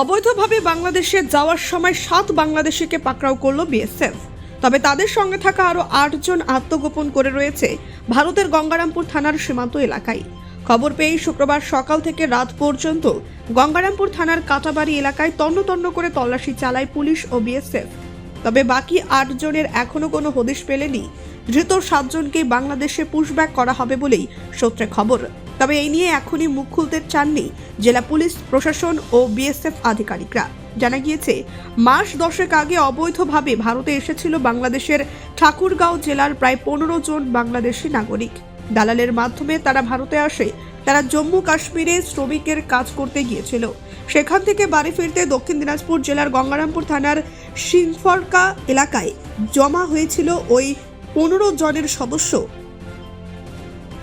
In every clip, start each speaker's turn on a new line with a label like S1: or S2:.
S1: অবৈধভাবে বাংলাদেশে যাওয়ার সময় সাত বাংলাদেশিকে পাকড়াও করল বিএসএফ। তবে তাদের সঙ্গে থাকা আরও আটজন আত্মগোপন করে রয়েছে ভারতের গঙ্গারামপুর থানার সীমান্ত এলাকায়। খবর পেয়েই শুক্রবার সকাল থেকে রাত পর্যন্ত গঙ্গারামপুর থানার কাটাবাড়ি এলাকায় তন্ন করে তল্লাশি চালায় পুলিশ ও বিএসএফ। তবে বাকি আটজনের এখনও কোনো হদিশ পেলেনি। ধৃত সাতজনকে বাংলাদেশে পুশব্যাক করা হবে বলেই সূত্রে খবর। তবে এই নিয়ে এখনই মুখ খুলতে চাননি জেলা পুলিশ, প্রশাসন ও বিএসএফ আধিকারিকরা। জানা গিয়েছে, মাস দশেক আগে অবৈধভাবে ভারতে এসেছিল বাংলাদেশের ঠাকুরগাঁও জেলার প্রায় পনেরো জন বাংলাদেশি নাগরিক। দালালের মাধ্যমে তারা ভারতে আসে, তারা জম্মু কাশ্মীরে শ্রমিকের কাজ করতে গিয়েছিল। সেখান থেকে বাড়ি ফিরতে দক্ষিণ দিনাজপুর জেলার গঙ্গারামপুর থানার সিংফরকা এলাকায় জমা হয়েছিল ওই পনেরো জনের সদস্য।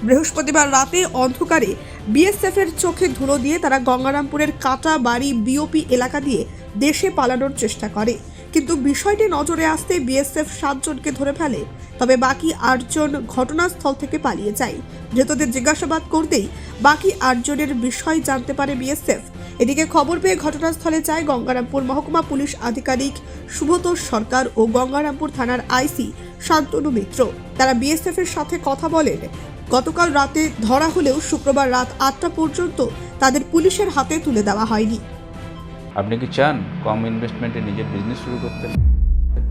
S1: বৃহস্পতিবার রাতে অন্ধকারে বিএসএফ এর চোখে ধুলো দিয়ে তারা গঙ্গারামপুরের কাটা বাড়ি বিওপি এলাকা দিয়ে দেশে পালানোর চেষ্টা করে। কিন্তু বিষয়টি নজরে আসতে বিএসএফ সাতজনকে ধরে ফেলে। তবে বাকি আটজন ঘটনাস্থল থেকে পালিয়ে যায়। ধৃতদের জিজ্ঞাসাবাদ করতেই বাকি আটজনের বিষয় জানতে পারে বিএসএফ। এদিকে খবর পেয়ে ঘটনাস্থলে যায় গঙ্গারামপুর মহকুমা পুলিশ আধিকারিক সুব্রত সরকার ও গঙ্গারামপুর থানার আইসি শান্তনু মিত্র। তারা বিএসএফ এর সাথে কথা বলেন গতকাল রাতে ধরা হলেও শুক্রবার রাত আটটা পর্যন্ত তাদের পুলিশের হাতে তুলে দেওয়া হয়নি।
S2: আপনি কি চান কম ইনভেস্টমেন্টে নিজের বিজনেস শুরু করতে?